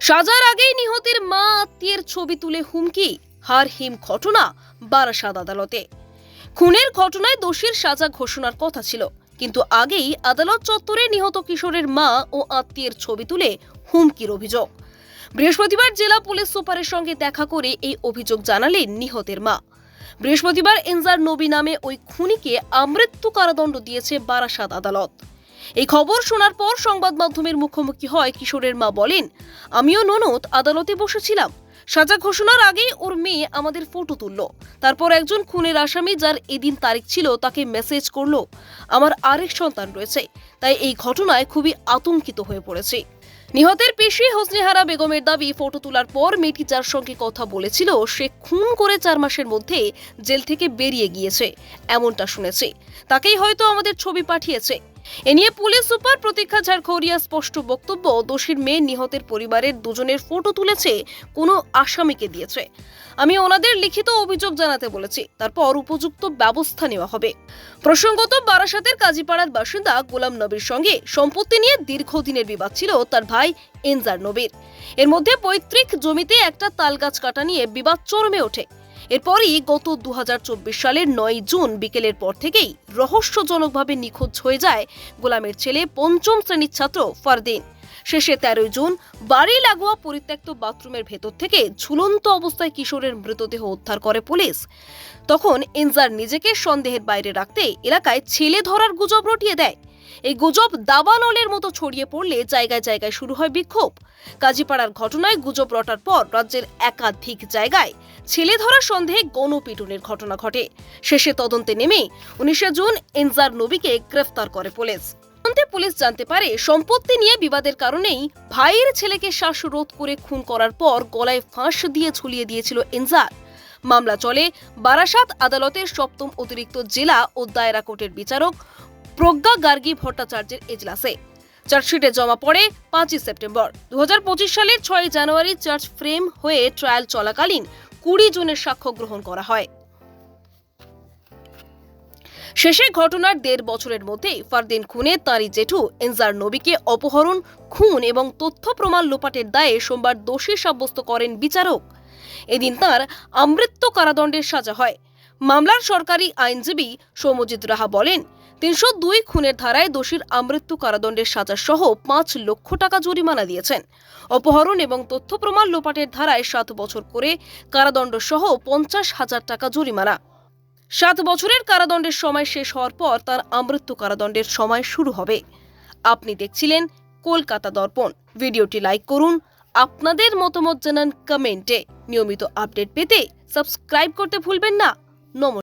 সাজার আগেই নিহতের মা আত্মীয়ের ছবি তুলে হুমকি, হার হিম ঘটনা বারাসাত আদালতে। খুনের ঘটনায় দোষীর সাজা ঘোষণার কথা ছিল, কিন্তু আগেই আদালত চত্বরে নিহত কিশোরের মা ও আত্মীয়ের ছবি তুলে হুমকির অভিযোগ। বৃহস্পতিবার জেলা পুলিশ সুপারের সঙ্গে দেখা করে এই অভিযোগ জানালেন নিহতের মা। বৃহস্পতিবার এনজার নবী নামে ওই খুনিকে আমৃত্যু কারাদণ্ড দিয়েছে বারাসাত আদালত। এই খবর শোনার পর সংবাদ মাধ্যমের মুখোমুখি হয় কিশোরের মা বলেন, আমিও ননদ আদালতে বসেছিলাম। সাজা ঘোষণার আগেই ওর মেয়ে আমাদের ফটো তুলল। তারপর একজন খুনের আসামি যার এদিন তারিখ ছিল তাকে মেসেজ করল। আমার আরেক সন্তান রয়েছে, তাই এই ঘটনায় খুবই আতঙ্কিত হয়ে পড়েছে। নিহতের পেশি হোসনেহারা বেগমের দাবি ফটো তোলার পর মেয়েটি যার সঙ্গে কথা বলেছিল, সে খুন করে চার মাসের মধ্যে জেল থেকে বেরিয়ে গিয়েছে, এমনটা শুনেছে। তাকেই হয়তো আমাদের ছবি পাঠিয়েছে। এ নিয়ে পুলিশ সুপার প্রতীক্ষা ঝাড়খৌরিয়া স্পষ্ট বক্তব্য, দোষীর মেয়ে নিহতের পরিবারের দুজনের ফটো তুলেছে, কোনো আসামিকে দিয়েছে। আমি ওনাদের লিখিত অভিযোগ জানাতে বলেছি, তারপর উপযুক্ত ব্যবস্থা নেওয়া হবে। প্রসঙ্গত, বারাসাতের কাজীপাড়ার বাসিন্দা গোলাম নবীর সঙ্গে সম্পত্তি নিয়ে দীর্ঘদিনের বিবাদ ছিল তার ভাই এনজার নবীর। এর মধ্যে পৈতৃক জমিতে একটা তালগাছ কাটা নিয়ে বিবাদ চরমে ওঠে। এরপরই গত দু হাজার চব্বিশ সালের নয় জুন বিকেলের পর থেকেই রহস্যজনকভাবে নিখোঁজ হয়ে যায় গোলামের ছেলে পঞ্চম শ্রেণির ছাত্র ফারদিন। শেষে তেরোই জুন বাড়ি লাগোয়া পরিত্যক্ত বাথরুমের ভেতর থেকে ঝুলন্ত অবস্থায় কিশোরের মৃতদেহ উদ্ধার করে পুলিশ। তখন এনজার নিজেকে সন্দেহের বাইরে রাখতে এলাকায় ছেলে ধরার গুজব রটিয়ে দেয়। এই গুজব দাবানলের মতো ছড়িয়ে পড়লে জায়গায় জায়গায় শুরু হয় বিক্ষোভ। কাজীপাড়ার ঘটনায় গুজব রটার পর রাজ্যের একাধিক জায়গায় ছেলে ধরার সন্দেহে গণপিটুনের ঘটনা ঘটে। শেষে তদন্তে নেমে উনিশে জুন এনজার নবীকে গ্রেফতার করে পুলিশ। পুলিশ জানতে পারে, সম্পত্তি নিয়ে বিবাদের কারণেই ভাইয়ের ছেলেকে শ্বাসরোধ করে খুন করার পর গলায় ফাঁস দিয়ে ঝুলিয়ে দিয়েছিল এনজার। মামলা চলে বারাসাত আদালতের সপ্তম অতিরিক্ত জেলা ও দায়রা কোর্টের বিচারক প্রজ্ঞা গার্গী ভট্টাচার্যের এজলাসে। চার্জশিটে জমা পড়ে পাঁচই সেপ্টেম্বর। দু সালের ছয় জানুয়ারি চার্জ ফ্রেম হয়ে ট্রায়াল চলাকালীন কুড়ি জনের সাক্ষ্য গ্রহণ করা হয়। শেষে ঘটনার দেড় বছরের মধ্যে ফারদিন খুনে তাঁরই জেঠু এনজার নবীকে অপহরণ, খুন এবং তথ্য প্রমাণ লোপাটের দায়ে সোমবার দোষী সাব্যস্ত করেন বিচারক। এদিন তার আমৃত্য কারাদণ্ডের সাজা হয়। মামলার সরকারি আইনজীবী সৌমজিৎ রাহা বলেন, তিনশো দুই খুনের ধারায় দোষীর আমৃত্যু কারাদণ্ডের সাজা সহ পাঁচ লক্ষ টাকা জরিমানা দিয়েছেন। অপহরণ এবং তথ্য প্রমাণ লোপাটের ধারায় সাত বছর করে কারাদণ্ড সহ পঞ্চাশ হাজার টাকা জরিমানা। সাত বছরের কারাদণ্ডের সময় শেষ হওয়ার পর তার আমৃত্যু কারাদণ্ডের সময় শুরু হবে। আপনি দেখছিলেন কলকাতা দর্পণ। ভিডিওটি লাইক করুন, আপনাদের মতামত জানান কমেন্টে। নিয়মিত আপডেট পেতে সাবস্ক্রাইব করতে ভুলবেন না। no